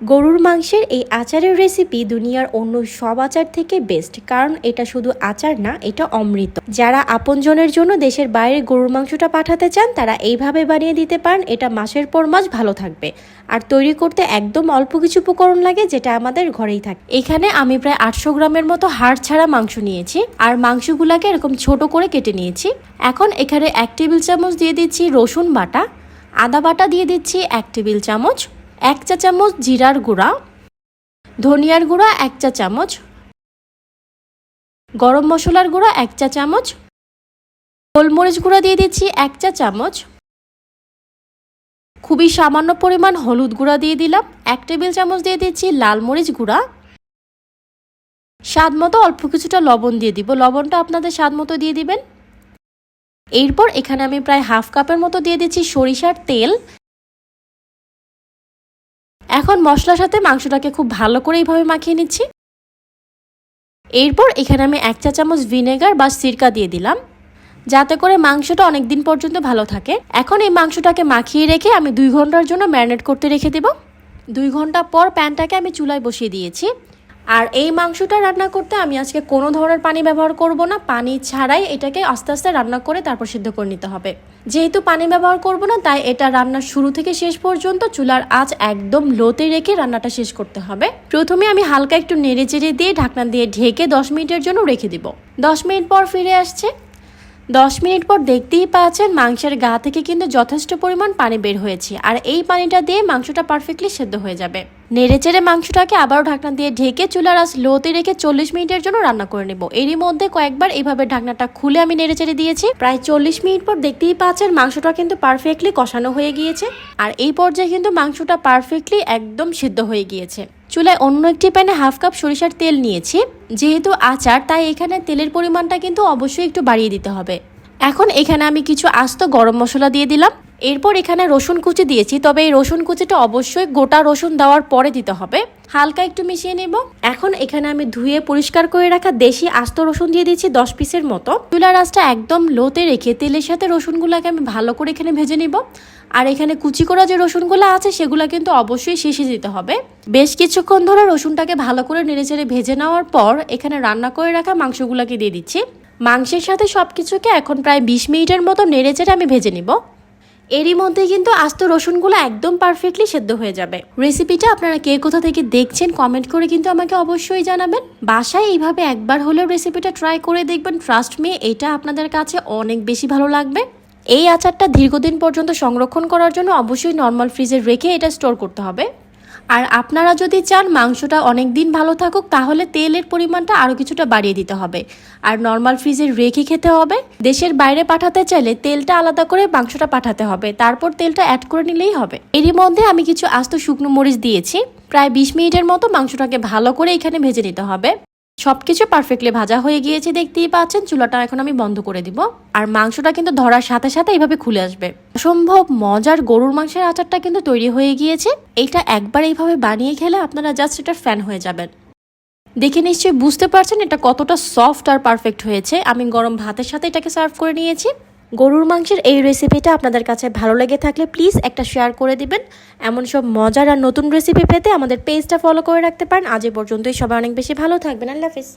গরুর মাংসের এই আচারের রেসিপি দুনিয়ার অন্য সব আচার থেকে বেস্ট কারণ এটা শুধু আচার না, এটা অমৃত। যারা আপনজনের জন্য দেশের বাইরে গরুর মাংসটা পাঠাতে চান, তারা এইভাবে বানিয়ে দিতে পারেন, এটা মাসের পর মাস ভালো থাকবে। আর তৈরি করতে একদম অল্প কিছু উপকরণ লাগে, যেটা আমাদের ঘরেই থাকে। এখানে আমি প্রায় আটশো গ্রামের মতো হাড় ছাড়া মাংস নিয়েছি, আর মাংসগুলাকে এরকম ছোট করে কেটে নিয়েছি। এখন এখানে এক টেবিল চামচ দিয়ে দিচ্ছি রসুন বাটা, আদা বাটা দিয়ে দিচ্ছি এক টেবিল চামচ এক চা চামচ জিরার গুঁড়া, ধনিয়ার গুঁড়া এক চা চামচ, গরম মশলার গুঁড়া এক চা চামচ, গোলমরিচ গুঁড়া দিয়ে দিচ্ছি এক চা চামচ, খুবই সামান্য পরিমাণ হলুদ গুঁড়া দিয়ে দিলাম, এক টেবিল চামচ দিয়ে দিচ্ছি লাল মরিচ গুঁড়া। স্বাদ মতো অল্প কিছুটা লবণ দিয়ে দিব, লবণটা আপনাদের স্বাদ মতো দিয়ে দিবেন। এরপর এখানে আমি প্রায় হাফ কাপের মতো দিয়ে দিচ্ছি সরিষার তেল। এখন মশলার সাথে মাংসটাকে খুব ভালো করে এইভাবে মাখিয়ে নিচ্ছি। এরপর এখানে আমি এক চা চামচ ভিনেগার বা সিরকা দিয়ে দিলাম। যাতে করে মাংসটা অনেক দিন পর্যন্ত ভালো থাকে। এখন এই মাংসটাকে মাখিয়ে রেখে আমি দুই ঘণ্টার জন্য ম্যারিনেট করতে রেখে দেব। দুই ঘণ্টা পর প্যানটাকে আমি চুলায় বসিয়ে দিয়েছি। আর এই মাংসটা রান্না করতে আমি আজকে কোনো ধরনের পানি ব্যবহার করব না। পানি ছাড়াই এটাকে আস্তে আস্তে রান্না করে তারপর সিদ্ধ করে নিতে হবে। যেহেতু পানি ব্যবহার করব না, তাই এটা রান্নার শুরু থেকে শেষ পর্যন্ত চুলার আঁচ একদম লোতে রেখে রান্নাটা শেষ করতে হবে। প্রথমে আমি হালকা একটু নেড়ে চেড়ে দিয়ে ঢাকনা দিয়ে ঢেকে দশ মিনিটের জন্য রেখে দিব। দশ মিনিট পর ফিরে আসছে। দশ মিনিট পর দেখতেই পাচ্ছেন মাংসের গা থেকে কিন্তু যথেষ্ট পরিমাণ পানি বের হয়েছে। আর এই পানিটা দিয়ে মাংসটা পারফেক্টলি সেদ্ধ হয়ে যাবে। নেড়ে চেড়ে মাংসটাকে আবারও ঢাকনা দিয়ে ঢেকে চুলার আঁচ লোতে রেখে চল্লিশ মিনিটের জন্য রান্না করে নেব। এরই মধ্যে কয়েকবার এইভাবে ঢাকনাটা খুলে আমি নেড়ে চেড়ে দিয়েছি। প্রায় চল্লিশ মিনিট পর দেখতেই পাচ্ছেন মাংসটা কিন্তু পারফেক্টলি কষানো হয়ে গিয়েছে। আর এই পর্যায়ে কিন্তু মাংসটা পারফেক্টলি একদম সিদ্ধ হয়ে গিয়েছে। চুলায় অন্য একটি প্যানে হাফ কাপ সরিষার তেল নিয়েছি। যেহেতু আচার, তাই এখানে তেলের পরিমাণটা কিন্তু অবশ্যই একটু বাড়িয়ে দিতে হবে। এখন এখানে আমি কিছু আস্ত গরম মশলা দিয়ে দিলাম। এরপর এখানে রসুন কুচি দিয়েছি, তবে এই রসুন কুচিটা অবশ্যই গোটা রসুন দেওয়ার পরে দিতে হবে। হালকা একটু মিশিয়ে নেব। এখন এখানে আমি ধুয়ে পরিষ্কার করে রাখা দেশি আস্ত রসুন দিয়ে দিয়েছি দশ পিসের মতো। চুলার আঁচটা একদম লোতে রেখে তেলের সাথে রসুনগুলোকে আমি ভালো করে এখানে ভেজে নেব। আর এখানে কুচি করা যে রসুনগুলো আছে, সেগুলো কিন্তু অবশ্যই শেষে দিতে হবে। বেশ কিছুক্ষণ ধরে রসুনটাকে ভালো করে নেড়েচেড়ে ভেজে নেওয়ার পর এখানে রান্না করে রাখা মাংসগুলোকে দিয়ে দিচ্ছি। মাংসের সাথে সব কিছুকে এখন প্রায় বিশ মিনিটের মতো নেড়েচেড়ে আমি ভেজে নিব। এরই মধ্যে কিন্তু আস্ত রসুনগুলো একদম পারফেক্টলি সেদ্ধ হয়ে যাবে। রেসিপিটা আপনারা কে কোথা থেকে দেখছেন কমেন্ট করে কিন্তু আমাকে অবশ্যই জানাবেন। বাসায় এইভাবে একবার হলেও রেসিপিটা ট্রাই করে দেখবেন। ট্রাস্ট মে এটা আপনাদের কাছে অনেক বেশি ভালো লাগবে। এই আচারটা দীর্ঘদিন পর্যন্ত সংরক্ষণ করার জন্য অবশ্যই নর্মাল ফ্রিজে রেখে এটা স্টোর করতে হবে। আর আপনারা যদি চান মাংসটা অনেক দিন ভালো থাকুক, তাহলে তেলের পরিমাণটা আরও কিছুটা বাড়িয়ে দিতে হবে। আর নর্মাল ফ্রিজে রেখে খেতে হবে। দেশের বাইরে পাঠাতে চাইলে তেলটা আলাদা করে মাংসটা পাঠাতে হবে। তারপর তেলটা অ্যাড করে নিলেই হবে। এরই মধ্যে আমি কিছু আস্ত শুকনো মরিচ দিয়েছি। প্রায় বিশ মিনিটের মতো মাংসটাকে ভালো করে এখানে ভেজে নিতে হবে। সবকিছু পারফেক্টলি ভাজা হয়ে গিয়েছে, দেখতেই পাচ্ছেন, চুলাটা এখন আমি বন্ধ করে দিব। আর মাংসটা কিন্তু ধরার সাথে সাথে এইভাবে খুলে আসবে। অসম্ভব মজার গরুর মাংসের আচারটা কিন্তু তৈরি হয়ে গিয়েছে। এইটা একবার এইভাবে বানিয়ে খেলে আপনারা জাস্ট এটা ফ্যান হয়ে যাবেন। দেখে নিশ্চয়ই বুঝতে পারছেন এটা কতটা সফট আর পারফেক্ট হয়েছে। আমি গরম ভাতের সাথে এটাকে সার্ভ করে নিয়েছি। গরুর মাংসের এই রেসিপিটা আপনাদের কাছে ভালো লেগে থাকলে প্লিজ একটা শেয়ার করে দিবেন। এমন সব মজার আর নতুন রেসিপি পেতে আমাদের পেজটা ফলো করে রাখতে পারেন। আজ এ পর্যন্তই। সবাই অনেক বেশি ভালো থাকবেন। আল্লাহ হাফিজ।